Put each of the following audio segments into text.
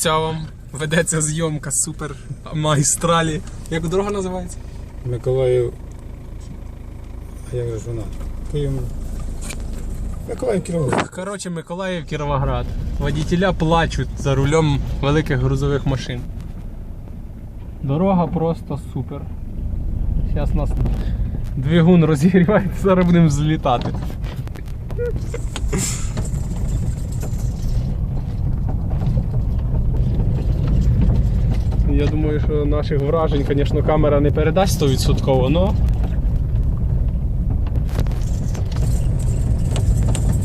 Ця вам ведеться зйомка супер магістралі. Як дорога називається? Миколаїв. А як же ж вона? Київ. Миколаїв Кіровоград. Коротше, Миколаїв, Кіровоград. Водітеля плачуть за рулем великих грузових машин. Дорога просто супер. Зараз нас двигун розігрівається, зараз будемо злітати. Я думаю, що наших вражень, звісно, камера не передасть 100%, але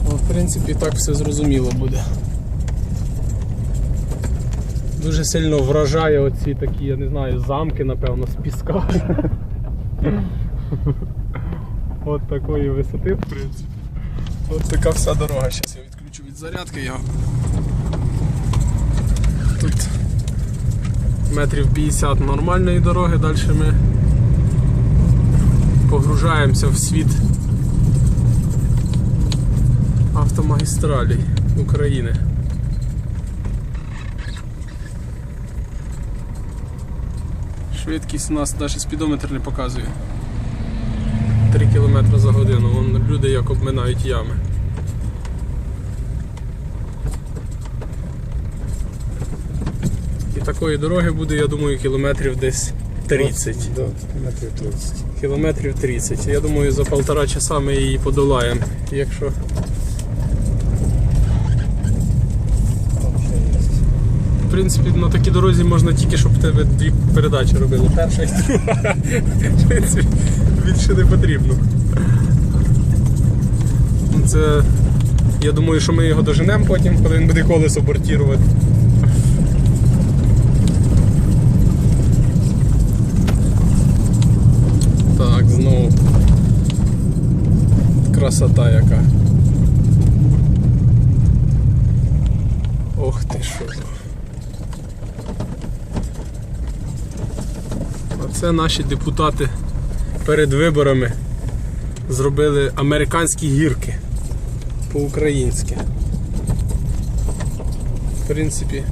Ну, в принципі, так все зрозуміло буде. Дуже сильно вражає оці такі, я не знаю, замки, напевно, з піска. От такої висоти, в принципі. От така вся дорога. Зараз я відключу від зарядки. Я... Тут метрів 50 нормальної дороги, далі ми погружаємося в світ автомагістралей України. Швидкість у нас навіть спідометр не показує. 3 км за годину. Вон люди як обминають ями. Такої дороги буде, я думаю, кілометрів десь 30. Да, метрів 30. Кілометрів 30. Я думаю, за полтора часа ми її подолаємо. Якщо. В принципі, на такій дорозі можна тільки, щоб тебе дві передачі робили. Перша і друга. В принципі, більше не потрібно. Це. Я думаю, що ми його доженемо потім, коли він буде колесо бортувати. Так, знову. Красота яка. Ох ти що. Оце наші депутати перед виборами зробили американські гірки по-українськи. В принципі.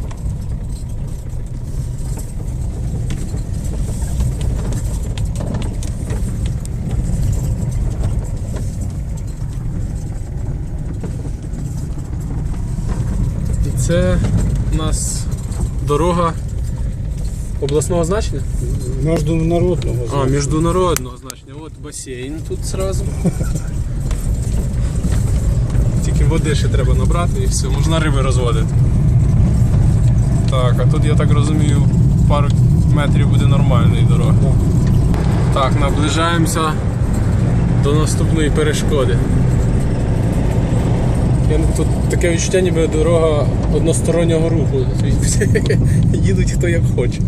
Це у нас дорога обласного значення? Міжнародного. А, значення. міжнародного значення. От басейн тут сразу. Тільки води ще треба набрати і все, можна риби розводити. Так, а тут я так розумію, пару метрів буде нормальної дороги. Так, наближаємося до наступної перешкоди. Я не- Тут таке відчуття, ніби дорога одностороннього руху. Їдуть хто як хоче.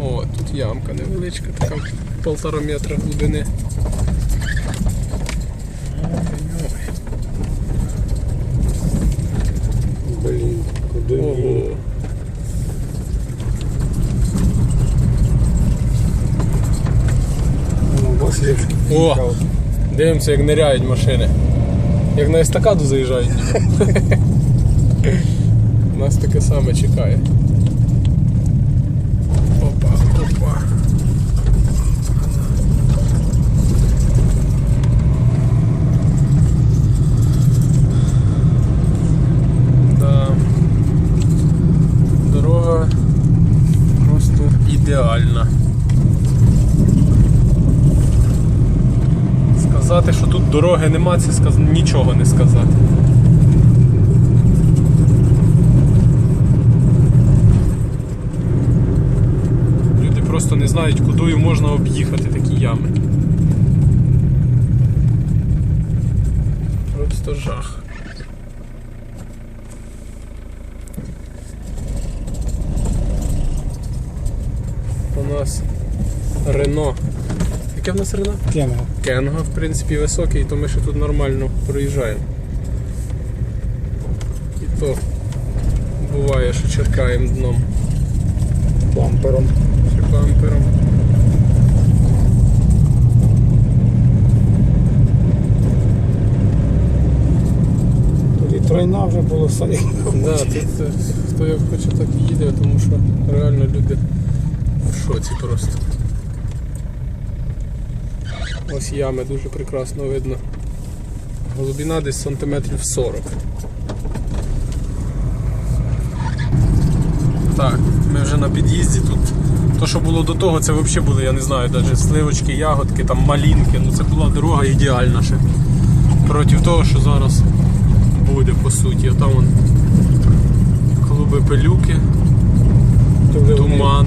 О, тут ямка невеличка, така полтора метра глибини. Блін, куди Ого. він? Ну, бачиш, як О! Дивимося, як ниряють машини. Як на естакаду заїжджають. Нас таке саме чекає. Опа, опа. Да. Дорога просто ідеальна. Сказати, що тут дороги нема, це сказ... нічого не сказати. Люди просто не знають, кудою можна об'їхати такі ями. Просто жах. У нас Рено. Яке в нас Рено? Тема. Кенго, в принципі, високий, то ми ще тут нормально проїжджаємо. І то буває, що черкаємо дном Бампером. чи бампером. Тут і тройна вже полоса. Да, тут е, хто як хоче, так і їде, тому що реально люди в шоці просто. Ось ями дуже прекрасно видно. Глибина десь сантиметрів 40. Так, ми вже на під'їзді тут. То, що було до того, це взагалі були, я не знаю, навіть сливочки, ягодки, там малінки. Ну це була дорога ідеальна ще. Проти того, що зараз буде по суті. Там вон клуби пилюки, туман.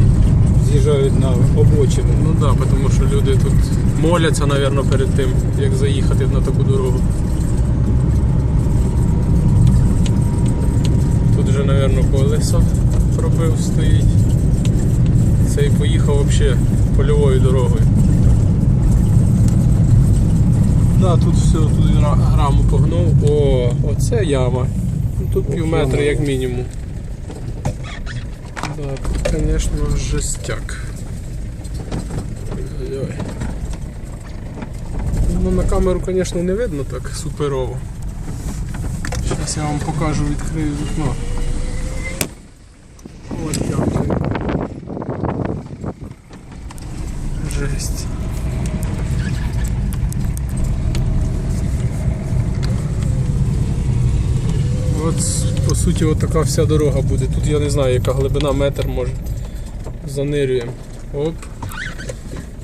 з'їжджають на обочину. Ну так, да, тому що люди тут моляться, мабуть, перед тим, як заїхати на таку дорогу. Тут вже, мабуть, колесо пробив стоїть. Цей поїхав взагалі польовою дорогою. Да, тут все, тут ра- раму погнув. О, оце яма. Тут пів метра як мінімум. Да, тут, звісно, жестяк. Ой-ой. Ну, на камеру, звісно, не видно так суперово. Зараз я вам покажу, відкрию вікно. Ось як. Жесть. От по суті от така вся дорога буде. Тут я не знаю, яка глибина метр може. Занирюємо. Оп.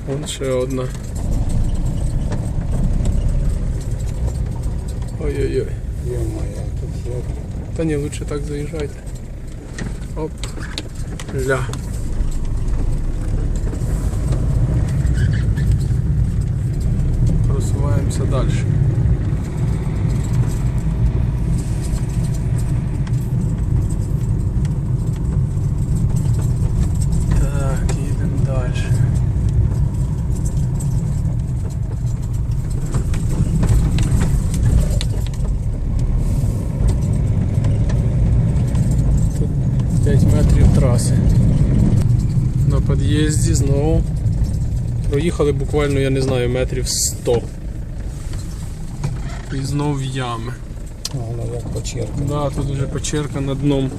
Вон ще одна. Ой-ой-ой. Та ні, лучше так заїжджайте. Оп. Ля. Просуваємося далі. Так, їдемо далі. Тут 5 метрів траси. На під'їзді знову проїхали буквально, я не знаю, метрів 100. І знов ями. А, Воно як почерка. Да, тут вже почерка над дном.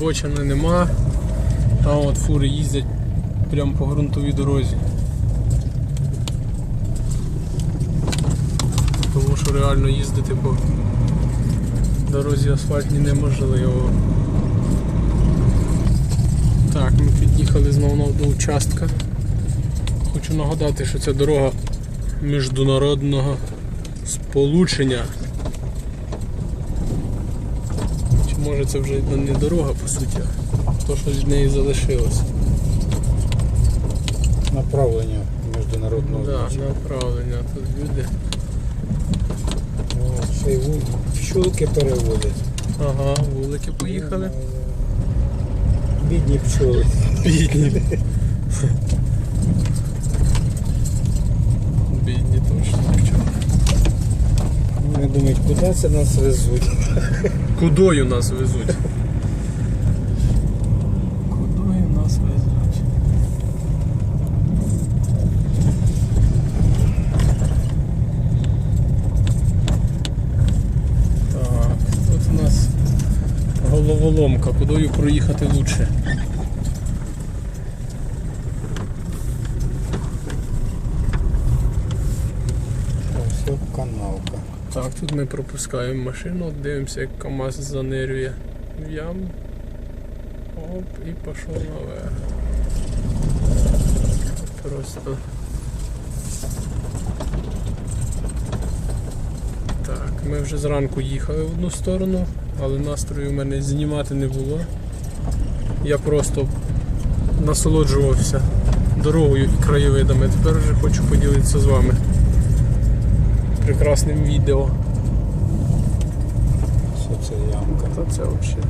Бочини нема. Там от фури їздять прямо по ґрунтовій дорозі. Тому що реально їздити по дорозі асфальтній неможливо. Так, ми під'їхали знову до участка. Хочу нагадати, що ця дорога міжнародного сполучення. Чи може це вже не дорога по суті, а то, що від неї залишилось. Направлення міжнародного Да, значення. направлення. Тут люди. О, Ще й ву- пчолки переводять. Ага, вулики поїхали. Бідні пчоли. Бідні. Бідні точно. Чого? Вони думають, куди це нас везуть. Кудою нас везуть? Головоломка, кудою проїхати лучше. Ось канавка. Так, тут ми пропускаємо машину, дивимося, як КАМАЗ занирює в яму. Оп, і пішов наверх. Просто. Так, ми вже зранку їхали в одну сторону, але настрою в мене знімати не було. Я просто насолоджувався дорогою і краєвидами. Тепер вже хочу поділитися з вами прекрасним відео. Що це ямка? Та це взагалі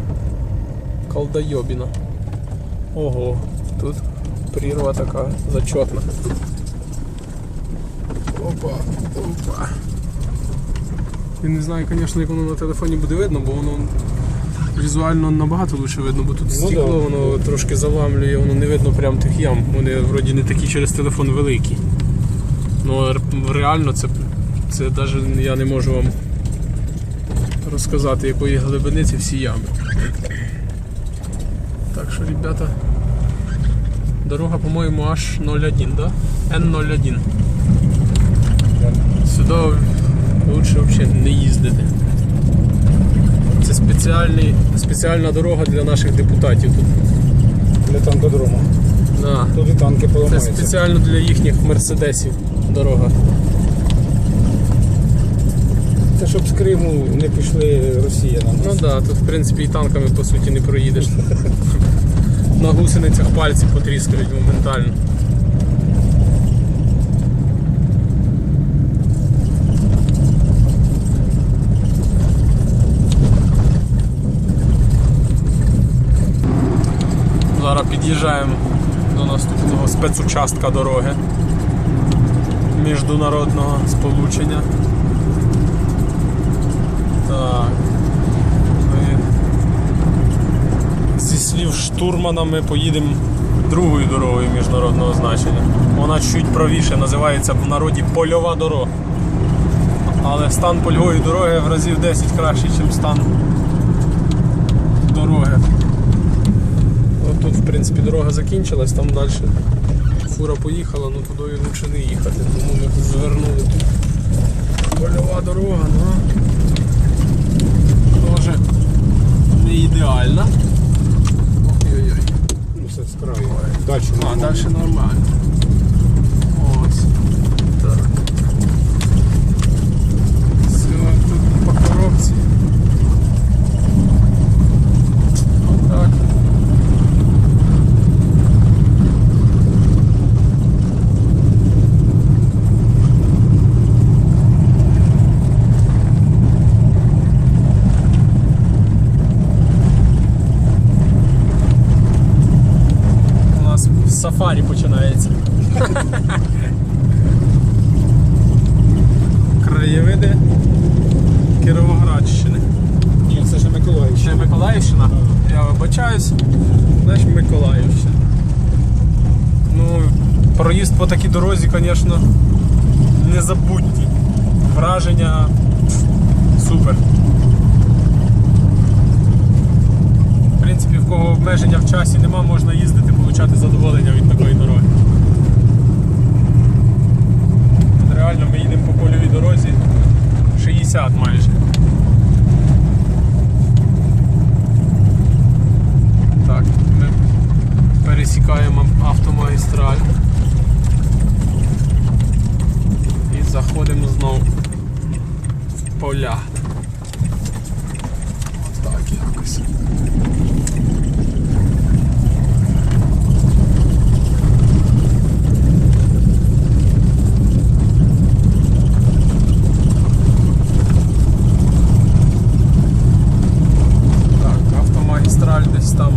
колдойобіна. Ого, тут прірва така зачетна. Опа, опа. Я не знаю, звісно, як воно на телефоні буде видно, бо воно візуально набагато лучше видно, бо тут Ну стекло, да. воно трошки заламлює, воно не видно прям тих ям. Вони вроді не такі через телефон великі. Ну реально це Це навіть я не можу вам розказати, якої глибини ці всі ями. Так що, ребята, дорога, по-моєму, аж 01, да? Н01. Сюди лучше взагалі не їздити. Це спеціальний, спеціальна дорога для наших депутатів тут. Для танкодрому. Да. Тут і танки Це поламаються. спеціально для їхніх мерседесів дорога. Це щоб з Криму не пішли Росія на Ну так, да, тут в принципі і танками по суті не проїдеш. На гусеницях пальці потріскають моментально. Під'їжджаємо до наступного спецучастка дороги міжнародного сполучення. Так. Ми зі слів штурмана ми поїдемо другою дорогою міжнародного значення. Вона чуть правіше називається в народі польова дорога. Але стан польової дороги в разів 10 кращий, ніж стан дороги. Принципі, дорога закінчилась, там далі фура поїхала, ну туди лучше не їхати, тому ми звернули тут. Польова дорога, ну теж не ідеальна. Ой-ой-ой. Ну, Це з краю. Далі. А, далі нормально. Ось. Так. Все тут по коробці. Отак. У нас сафарі починається. Краєвиди Кіровоградщини. Ні, це ж Миколаївщина. Миколаївщина. Я вибачаюсь. Знаєш, Миколаївщина. Ну, проїзд по такій дорозі, звісно, незабутній. Враження супер. В принципі, в кого обмеження в часі нема, можна їздити, отримати задоволення від такої дороги. От Реально ми їдемо по польовій дорозі 60 майже. Так, ми пересікаємо автомагістраль. І заходимо знову в поля. Отак якось. Так, автомагістраль десь там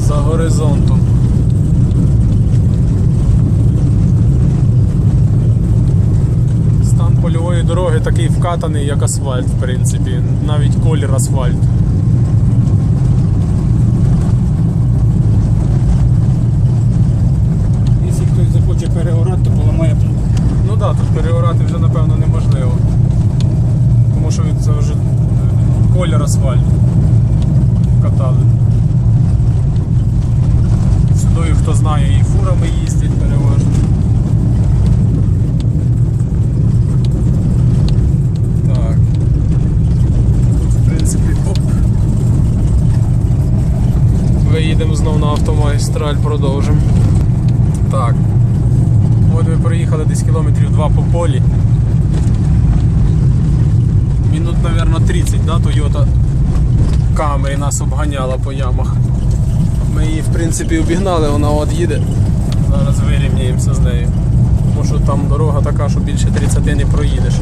за горизонтом. Стан польової дороги такий вкатаний, як асфальт, в принципі, навіть колір асфальт. Якщо хтось захоче переорати, то поламає плуг. Ну так, да, тут переорати вже напевно неможливо. Тому що це вже колір асфальт катали. Сюди, хто знає, і фурами їздять переважно. Так. Тут, в принципі, оп. Виїдемо знову на автомагістраль, продовжимо. Так. От ми проїхали десь кілометрів два по полі. Мінут, мабуть, 30, да, Toyota Camry нас обганяла по ямах. Ми її, в принципі, обігнали, вона от їде. Зараз вирівняємося з нею. Тому що там дорога така, що більше 30 не проїдеш.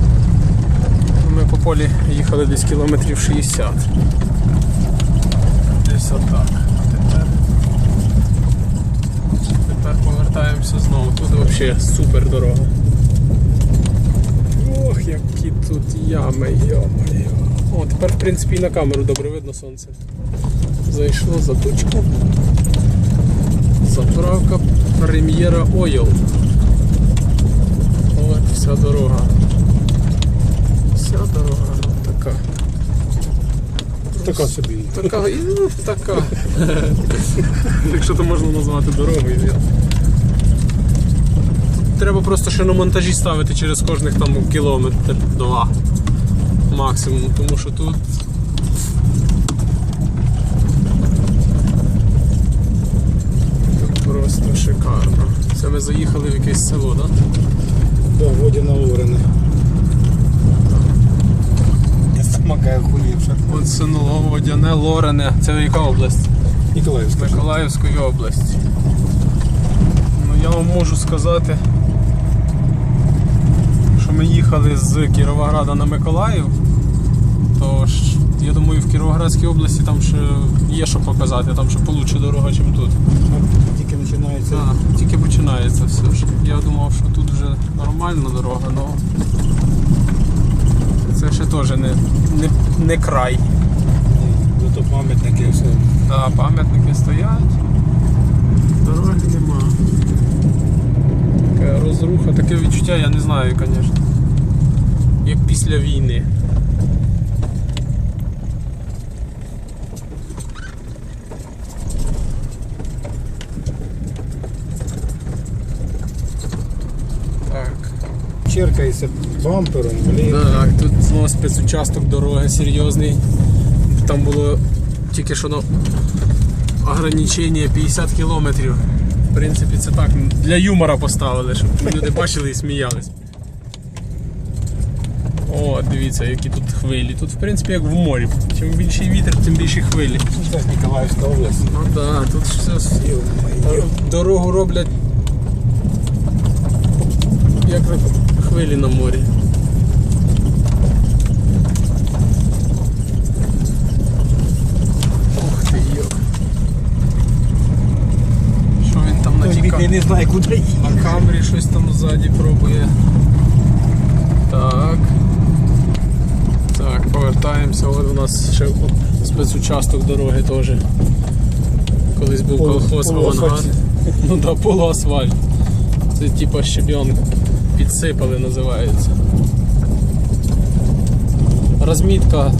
Ми по полі їхали десь кілометрів 60. Десь отак. Тепер Тепер повертаємося знову. Тут взагалі супер дорога. Ох, які тут ями, йо-моє. О, тепер в принципі і на камеру добре видно сонце. Зайшло за точку. Заправка прем'єра Oil. От вся дорога. Вся дорога така. Така собі. Така, ну, така. Якщо то можна назвати дорогою. Треба просто шиномонтажі ставити через кожних там кілометр два максимум, тому що тут. Тут просто шикарно. Це ми заїхали в якесь село, так? Да, Водяна Лорене. Я сама кая хуєвша. От село Водяне Лорене. Це яка область? Миколаївської області. Ну, я вам можу сказати, що ми їхали з Кіровограда на Миколаїв, то я думаю, в Кіровоградській області там ще є що показати, там ще получше дорога, ніж тут. Тільки починається. Так, тільки починається все ж. Я думав, що тут вже нормальна дорога, але це ще теж не, не, не край. Зато пам'ятники все. Та пам'ятники стоять, дороги нема. Така розруха, таке відчуття, я не знаю, звісно. Як після війни. Черкається бампером, блін. Так, тут знову спецучасток дороги серйозний. Там було тільки що ну, ограничення 50 кілометрів. В принципі, це так для юмора поставили, щоб люди бачили і сміялись. О, дивіться, які тут хвилі. Тут, в принципі, як в морі. Чим більший вітер, тим більші хвилі. Це ж Ніколаївська область. Ну так, да, тут все дорогу роблять як хвилі на морі. Ух ти йоп. Що він там Той бідний не знає, куди їхати. На камері щось там ззаді пробує. Так. Так, повертаємося. От у нас ще спецучасток дороги теж. Колись був колхоз авангард. Ну да, полуасфальт. Це типа щебенка. Підсипали називається. Розмітка.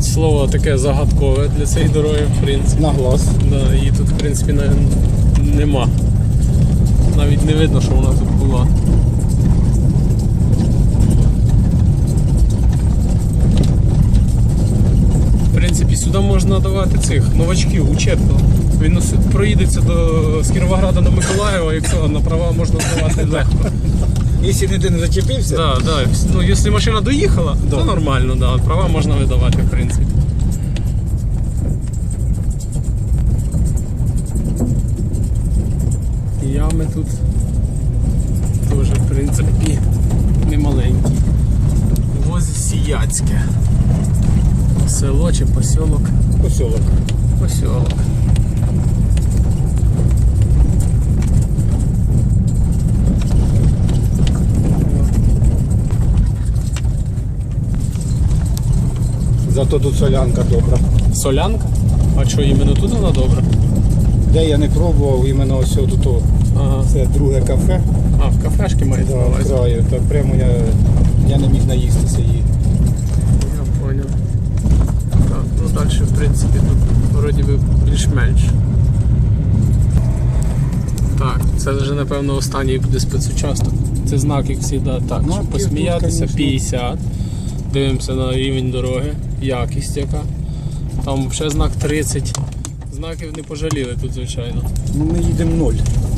Слово таке загадкове для цієї дороги, в принципі. На глаз. Да, її тут в принципі не, нема. Навіть не видно, що вона тут була. В принципі, сюди можна давати цих новачків, учебку. Він проїдеться до, з Кіровограда до Миколаєва і все, на права можна здавати легко. Якщо ніде не зачепився, Да, да. Ну, якщо машина доїхала, Да. то нормально, да. права можна видавати, в принципі. Ями тут теж, в принципі, немаленькі. Возсіяцьке. Село чи посілок? посілок. Посілок. Зато тут солянка добра. Солянка? А що, іменно тут вона добра? Де я не пробував, іменно ось тут. Ага. Це друге кафе. А, в кафешки на Да, краю. Так прямо я, я не міг наїстися її. Я понял. Так, ну далі, в принципі, тут вроді би більш-менш. Так, це вже напевно останній буде спецучасток. Це знак, як завжди, так, Ну, щоб посміятися, конечно. 50. Дивимося на рівень дороги, якість яка. Там ще знак 30. Знаків не пожаліли тут, звичайно. Ну ми їдемо ноль.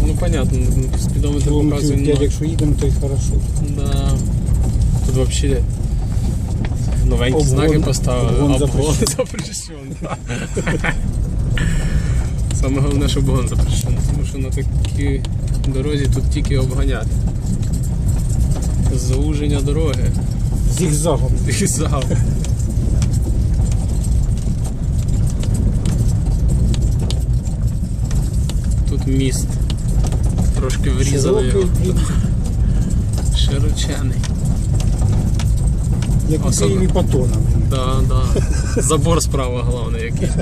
Ну, понятно, спідометр показує 5, якщо їдемо, то й хорошо. Да. Тут взагалі новенькі Обгон- знаки поставили. обгон Обгон запрещен. да. Саме головне, що обгон запрещений, тому що на такій дорозі тут тільки обганяти. Зауження дороги. Зігзагом. Зал. Тут міст трошки вирізали його. Широчений. Як у Києві патона. Да, да. Забор справа головне який.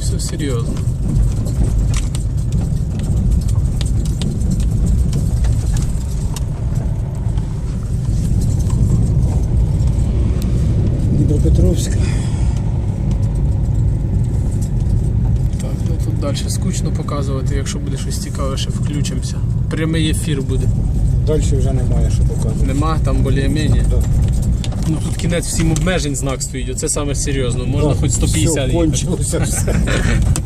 Все серйозно. Дніпропетровська. Далі скучно показувати, якщо буде щось цікаве, ще включимося. Прямий ефір буде. Далі вже немає що показувати. Нема, там більш-менш. Да. Ну тут кінець всім обмежень знак стоїть, оце саме серйозно. Можна Да, хоч 150 все, кончилося все.